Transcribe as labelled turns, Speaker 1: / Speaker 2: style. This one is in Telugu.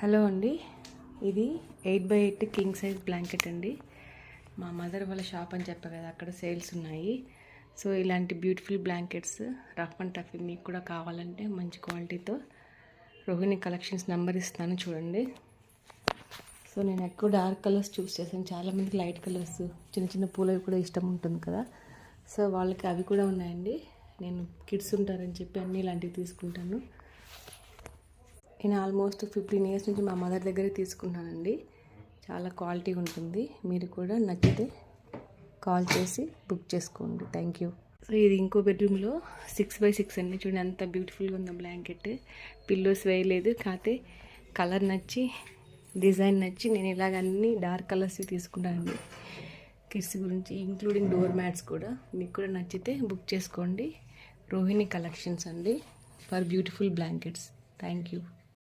Speaker 1: హలో అండి. ఇది eight by eight king size blanket అండి. మా మదర్ వాళ్ళ షాప్ అని చెప్పా కదా అక్కడ సేల్స్ ఉన్నాయి. సో ఇలాంటి beautiful blankets rough and tough మీకు కూడా కావాలంటే మంచి క్వాలిటీతో రోహిణి కలెక్షన్స్ నెంబర్ ఇస్తాను చూడండి. సో నేను ఎక్కువ డార్క్ కలర్స్ చూస్ చేశాను. చాలామందికి లైట్ కలర్స్ చిన్న చిన్న పూలవి కూడా ఇష్టం ఉంటుంది కదా. సో వాళ్ళకి అవి కూడా ఉన్నాయండి. నేను కిడ్స్ ఉంటారని చెప్పి అన్నీ ఇలాంటివి తీసుకుంటాను. నేను ఆల్మోస్ట్ ఫిఫ్టీన్ ఇయర్స్ నుంచి మా మదర్ దగ్గరే తీసుకున్నానండి. చాలా క్వాలిటీ ఉంటుంది. మీరు కూడా నచ్చితే కాల్ చేసి బుక్ చేసుకోండి. థ్యాంక్ యూ సో ఇది ఇంకో బెడ్రూమ్లో సిక్స్ బై సిక్స్ అండి. చూడండి అంత బ్యూటిఫుల్గా ఉంది బ్లాంకెట్. పిల్లోస్ వేయలేదు కాకపోతే కలర్ నచ్చి డిజైన్ నచ్చి నేను ఇలాగ అన్ని డార్క్ కలర్స్ తీసుకున్నానండి కిడ్స్ గురించి ఇంక్లూడింగ్ డోర్ మ్యాట్స్ కూడా మీకు కూడా నచ్చితే బుక్ చేసుకోండి. రోహిణి కలెక్షన్స్ అండి. For beautiful blankets. Thank you